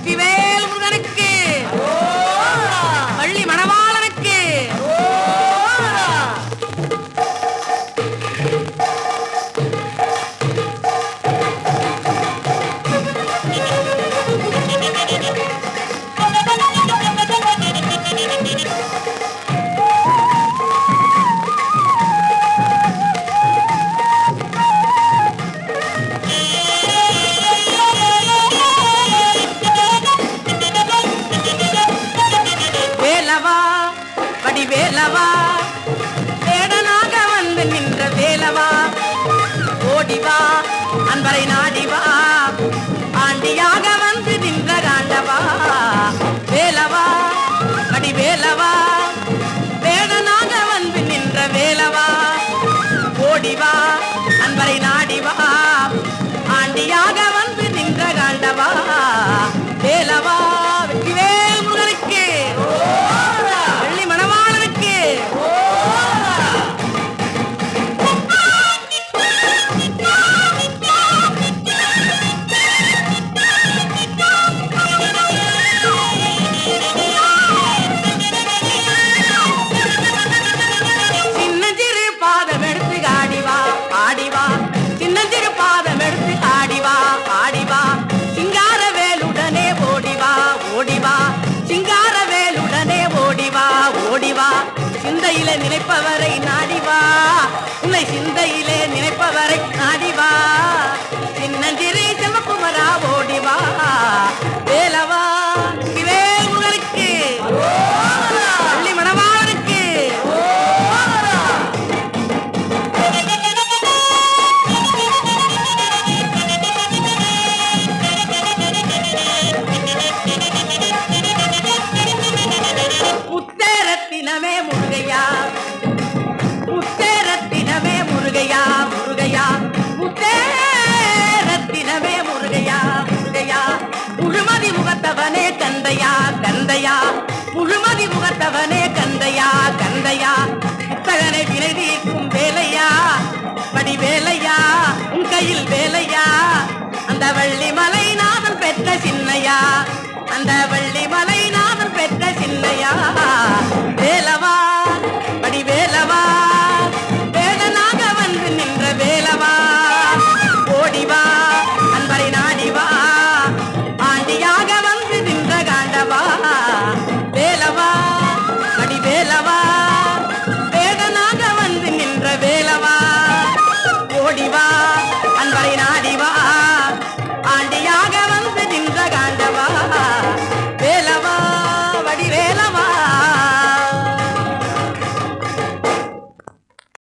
vive வேலவா? சிந்தையிலே நினைப்பவரை நாடிவா உன்னை சிந்தையிலே நினைப்பவரை நாடிவா சின்னஞ்சிறு செல்வகுமரா ஓடிவா வேலவா வேல் முருகனுக்கு வள்ளி மணவாளனுக்கு முத்தேரத்தினமே முருகையா? முத்தேரத்தினமே முருகையா முருகையா? முத்தேரத்தினமே முருகையா முருகையா? முழுமதி முகத்தவனே கந்தையா கந்தையா முழுமதி முகத்தவனே கந்தையா கந்தையா புத்தகனை வினை வேலையா? படி வேலையா உன் கையில் வேலையா? அந்த வள்ளி மலை நாதன் பெற்ற சின்னையா? அந்த வள்ளி மலை